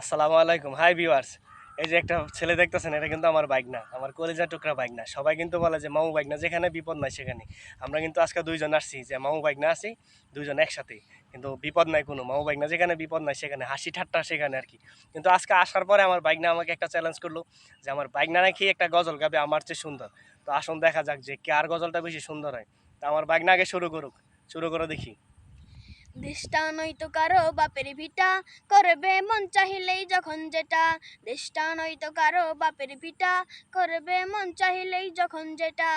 আসসালামু আলাইকুম। Hi viewers এই যে একটা ছেলে দেখতেছেন, এটা কিন্তু আমার বাইক না আমার কলেজা টুকরা বাইক না সবাই কিন্তু বলে যে মামু বাইক না যেখানে বিপদ নাই সেখানে। আমরা কিন্তু আজকে দুইজন আসছি, যে মামু বাইক না আসি দুইজন একসাথে। কিন্তু বিপদ নাই কোনো, মামু বাইক না যেখানে বিপদ নাই সেখানে, হাসি ঠাট্টা সেখানে আর কি। কিন্তু আজকে আসার পরে আমার বাইক না আমাকে একটা চ্যালেঞ্জ করল, যে আমার বাইক না নাকি একটা গজল গাবে, আমার চেয়ে সুন্দর। তো আসুন দেখা যাক যে কার গজলটা বেশি সুন্দর হয়। তো আমার বাইক না আগে শুরু করুক, শুরু করে দেখি। দেশটা নয়তো কারও বাপের ভিটা করবে মন চাহিলেই যখন যেটা। দেশটা নয়তো কারও বাপের ভিটা করবে মন চাহিলেই যখন যেটা।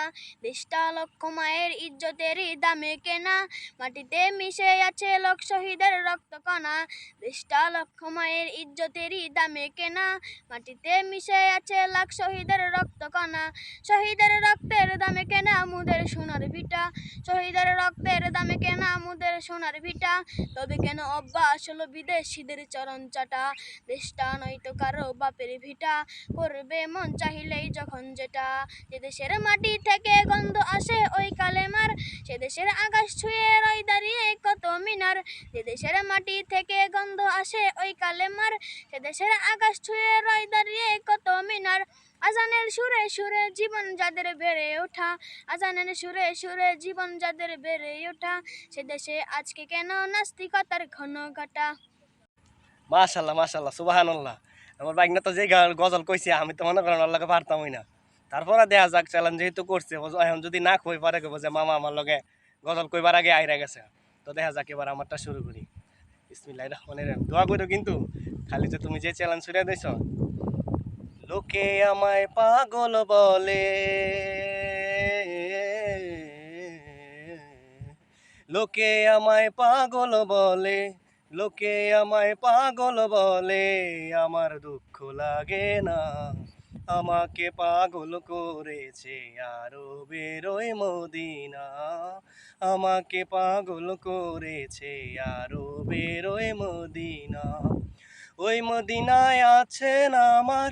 দেশটা লক্ষ মায়ের ইজ্জতেরই দামে কেনা, মাটিতে মিশে আছে লোক শহীদের রক্ত কণা। দেশটা লক্ষ মায়ের ইজ্জতেরই দামে কেনা, মাটিতে মিশে আছে লাখ শহীদের রক্ত কণা। শহীদের রক্তের দামে কেনা মুদের সোনার ভিটা, শহীদের রক্তের দামে কেনা মুদের সোনার ভিটা। তবে কেন অভ্যাস হলো বিদেশিদের চরণ চাটা দেশটা নয়তো কারও বাপের ভিটা। করবে মন চাহিলেই যখন যেটা। যে দেশের মাটি থেকে গন্ধ আসে ওই কালেমার। সে দেশের আকাশ ছুঁয়ে রয় দাঁড়িয়ে কত মিনার। যে দেশের মাটি থেকে গন্ধ আসে ওই কালেমার। সে দেশের আকাশ ছুঁয়ে রয় দাঁড়িয়ে কত মিনার। আজানের সুরে সুরে জীবন যাদের বেড়ে ওঠা, আজানের সুরে সুরে জীবন যাদের বেড়ে ওঠা, সে দেশে আজকে কেন নাস্তিকতার ঘন ঘটা? মাশাল্লাহ মাশাল্লাহ সুবাহান্লাহ আমার বাইক না তো যে গজল কইছে, আমি তো মনে করেন আল্লাহকে পারতামই না। তারপরে দেখা যাক চ্যালেঞ্জ যেহেতু করছে এখন যদি না কই পারে কইব যে, মামা, আমার লগে গজল কইবার আগে আইরা গেছে। তো দেখা যাক, এবার আমারটা শুরু করি। বিসমিল্লাহ রহমানির রহিম। দোয়া করো কিন্তু, খালি যে তুমি যে চ্যালেঞ্জ ছুড়ে দিছ লোকে আমায় পাগল বলে। লোকে আমায় পাগল বলে, লোকে আমায় পাগল বলে। আমার দুঃখ লাগে না, আমাকে পাগল করেছে আরও বেরোয় মদিনা। আমাকে পাগল করেছে আরও বেরোয় মদিনা। ওই মদিনায় আছেন আমার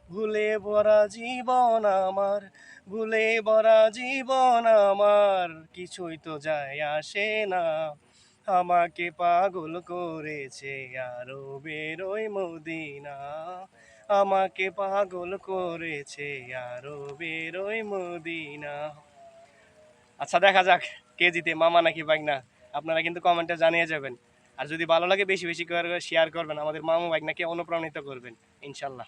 ভুলে ভরা জীবন আমার, ভুলে ভরা জীবন আমার, কিছুই তো যায় আসে না। আমাকে পাগল করেছে আরও বেরোয় মদিনা। আমাকে পাগল করেছে আরও বেরোয় মদিনা। আচ্ছা দেখা যাক কে জিতে, মামা নাকি বাইক না আপনারা কিন্তু কমেন্টে জানিয়ে যাবেন। আর যদি ভালো লাগে, বেশি বেশি করে শেয়ার করবেন। আমাদের মামু বাইক নাকি অনুপ্রাণিত করবেন, ইনশাল্লাহ।